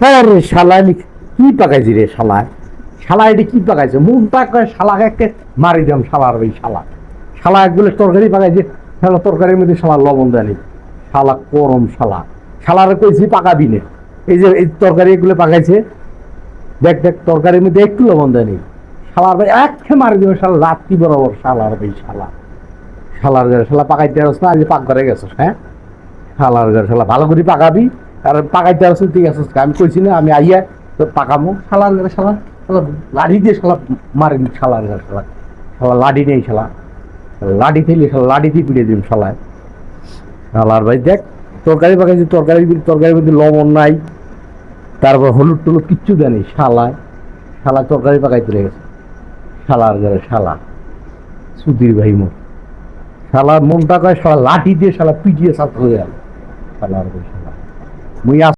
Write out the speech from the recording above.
হ্যাঁ রে শালা, আমি কি পাকাইছি রে শালায় শালা এটা কি পাকাইছে? মনটা কয় শালাকে একটা মারি দাম শালার ওই শালা। শালা একগুলো তরকারি পাকাইছে, শালা তরকারির মধ্যে শালা লবণ দেয়নি শালা করম শালা। শালার কইছি পাকাবি নে। এই যে এই তরকারি এগুলো পাকাইছে, দেখ দেখ, তরকারির মধ্যে একটু লবণ দেয়নি শালার ভাই এক মারি দেবে শালা, রাত্রি বরাবর শালার ভাই শালা। শালার ঘরে শালা পাকাইতে আসছ না, আজ পাক ঘরে গেছস হ্যাঁ? শালার ঘরে শালা ভালো করে পাকাবি। আর পাকাইতে আসছ ঠিক আছে আমি কইছি না, আমি আইয়া তো পাকামো। শালার ঘরে শালা শালা লাঠি দিয়ে শালা মারি শালার ঘরে শালা। শালা লাঠি নেই, শালা। লাঠি ফেলি, শালা লাঠি দিয়ে পিড়ে দিম শালায় শালার ভাই, দেখ, তরকারি পাকাইছি, তরকারি তরকারির মধ্যে লবণ নাই। তারপর হলুদ টলুদ কিচ্ছু দেয়নি শালায়। শালা তরকারি পাকাইতে গেছে। শালার ঘরে, শালা। সুধীর ভাই মোর। শালার মনটা কয়, শালা লাঠি দিয়ে শালা পিটিয়ে সাথ হয়ে গেল। শালার শালা। We muy